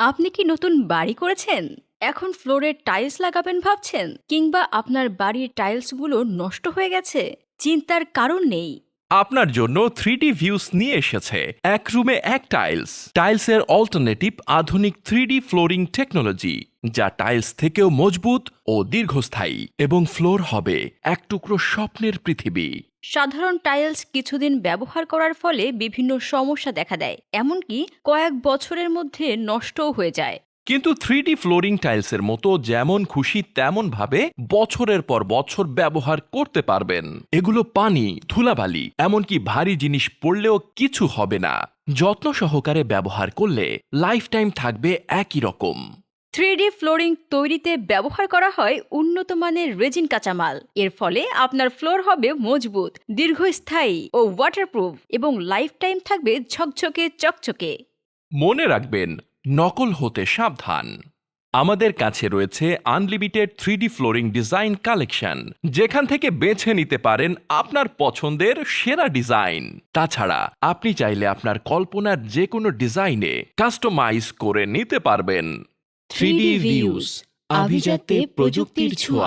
আপনি কি নতুন বাড়ি করেছেন? এখন ফ্লোরে টাইলস লাগাবেন ভাবছেন? কিংবা আপনার বাড়ির টাইলসগুলো নষ্ট হয়ে গেছে? চিন্তার কারণ নেই। আপনার জন্য থ্রি ডি ভিউস নিয়ে এসেছে। এক রুমে এক টাইলস টাইলসের অল্টারনেটিভ আধুনিক থ্রি ডি ফ্লোরিং টেকনোলজি যা টাইলস থেকেও মজবুত ও দীর্ঘস্থায়ী এবং ফ্লোর হবে এক টুকরো স্বপ্নের পৃথিবী। সাধারণ টাইলস কিছুদিন ব্যবহার করার ফলে বিভিন্ন সমস্যা দেখা দেয় এমনকি কয়েক বছরের মধ্যে নষ্টও হয়ে যায়। কিন্তু থ্রি ফ্লোরিং টাইলসের মতো যেমন খুশি তেমন ভাবে বছরের পর বছর ব্যবহার করতে পারবেন। এগুলো পানি ধুলাবালি এমনকি ভারী জিনিস পড়লেও কিছু হবে না। যত্ন সহকারে ব্যবহার করলে লাইফ টাইম থাকবে একই রকম। থ্রি ডি ফ্লোরিং তৈরিতে ব্যবহার করা হয় উন্নত মানের রেজিন কাঁচামাল। এর ফলে আপনার ফ্লোর হবে মজবুত, দীর্ঘস্থায়ী ও ওয়াটারপ্রুফ এবং লাইফ টাইম থাকবে ঝকঝকে, চকচকে। মনে রাখবেন, নকল হতে সাবধান। আমাদের কাছে রয়েছে unlimited three D flooring design collection, যেখান থেকে বেছে নিতে পারেন আপনার পছন্দের সেরা ডিজাইন। তাছাড়া, আপনি চাইলে আপনার কল্পনার যে কোনো ডিজাইনে কাস্টমাইজ করে নিতে পারবেন। 3D ভিউজ আভিজাত্যে প্রযুক্তির ছোঁয়া।